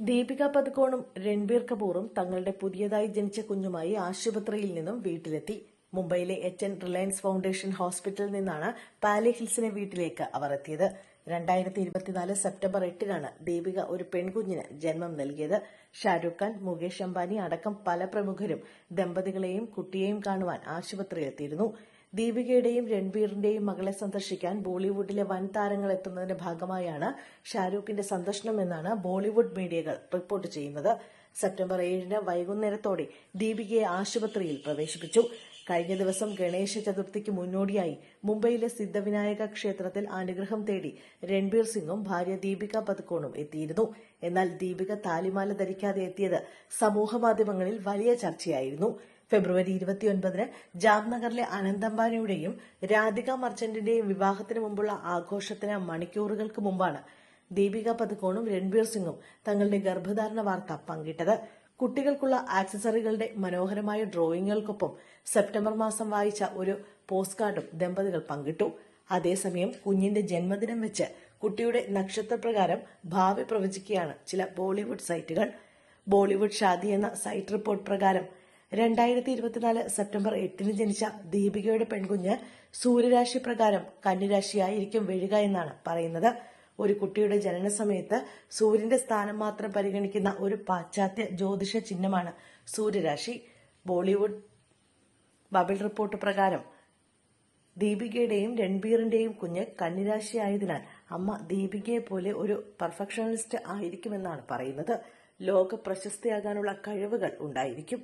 ദീപിക പതുക്കോണും രൺബീർ കപൂറും തങ്ങളുടെ പുതിയതായി ജനിച്ച കുഞ്ഞുമായി ആശുപത്രിയിൽ നിന്നും വീട്ടിലെത്തി. മുംബൈയിലെ എച്ച് എൻ റിലയൻസ് ഫൗണ്ടേഷൻ ഹോസ്പിറ്റലിൽ നിന്നാണ് പാലി ഹിൽസിനെ വീട്ടിലേക്ക് അവർ എത്തിയത്. രണ്ടായിരത്തി ഇരുപത്തിനാല് സെപ്റ്റംബർ എട്ടിനാണ് ദീപിക ഒരു പെൺകുഞ്ഞിന് ജന്മം നൽകിയത്. ഷാരൂഖ് ഖാൻ മുകേഷ് അംബാനി അടക്കം പല പ്രമുഖരും ദമ്പതികളെയും കുട്ടിയെയും കാണുവാൻ ആശുപത്രിയിലെത്തിയിരുന്നു. ദീപികയുടെയും രൺബീറിന്റെയും മകളെ സന്ദർശിക്കാൻ ബോളിവുഡിലെ വൻ താരങ്ങൾ എത്തുന്നതിന്റെ ഭാഗമായാണ് ഷാരൂഖിന്റെ സന്ദർശനമെന്നാണ് ബോളിവുഡ് മീഡിയകൾ റിപ്പോർട്ട് ചെയ്യുന്നത്. സെപ്റ്റംബർ ഏഴിന് വൈകുന്നേരത്തോടെ ദീപികയെ ആശുപത്രിയിൽ പ്രവേശിപ്പിച്ചു. കഴിഞ്ഞ ദിവസം ഗണേശ ചതുർത്ഥിക്ക് മുന്നോടിയായി മുംബൈയിലെ സിദ്ധവിനായക ക്ഷേത്രത്തിൽ അനുഗ്രഹം തേടി രൺബീർ സിംഗും ഭാര്യ ദീപിക പതുക്കോണും എത്തിയിരുന്നു. എന്നാൽ ദീപിക താലിമാല ധരിക്കാതെ എത്തിയത് സമൂഹമാധ്യമങ്ങളിൽ വലിയ ചർച്ചയായിരുന്നു. ഫെബ്രുവരി ഇരുപത്തിയൊൻപതിന് ജാംനഗറിലെ അനന്തംബാനിയുടെയും രാധിക മർച്ചന്റിന്റെയും വിവാഹത്തിന് മുമ്പുള്ള ആഘോഷത്തിന് മണിക്കൂറുകൾക്ക് മുമ്പാണ് ദീപിക പതുക്കോണും രൺബീർ സിംഗും തങ്ങളുടെ ഗർഭധാരണ വാർത്ത പങ്കിട്ടത്. കുട്ടികൾക്കുള്ള ആക്സസറികളുടെ മനോഹരമായ ഡ്രോയിങ്ങുകൾക്കൊപ്പം സെപ്റ്റംബർ മാസം വായിച്ച ഒരു പോസ്റ്റ് കാർഡും ദമ്പതികൾ പങ്കിട്ടു. അതേസമയം കുഞ്ഞിന്റെ ജന്മദിനം വെച്ച് കുട്ടിയുടെ നക്ഷത്രപ്രകാരം ഭാവി പ്രവചിക്കുകയാണ് ചില ബോളിവുഡ് സൈറ്റുകൾ. ബോളിവുഡ് ഷാദി എന്ന സൈറ്റ് റിപ്പോർട്ട് പ്രകാരം രണ്ടായിരത്തി ഇരുപത്തിനാല് സെപ്റ്റംബർ എട്ടിന് ജനിച്ച ദീപികയുടെ പെൺകുഞ്ഞ് സൂര്യരാശി പ്രകാരം കന്നിരാശിയായിരിക്കും വീഴുക എന്നാണ് പറയുന്നത്. ഒരു കുട്ടിയുടെ ജനന സമയത്ത് സൂര്യന്റെ സ്ഥാനം മാത്രം പരിഗണിക്കുന്ന ഒരു പാശ്ചാത്യ ജ്യോതിഷ ചിഹ്നമാണ് സൂര്യരാശി. ബോളിവുഡ് ബബിൾ റിപ്പോർട്ട് പ്രകാരം ദീപികയുടെയും രൺബീറിന്റെയും കുഞ്ഞ് കന്നിരാശി ആയതിനാൽ അമ്മ ദീപികയെ പോലെ ഒരു പെർഫെക്ഷനിസ്റ്റ് ആയിരിക്കുമെന്നാണ് പറയുന്നത്. ലോക പ്രശസ്തയാകാനുള്ള കഴിവുകൾ ഉണ്ടായിരിക്കും.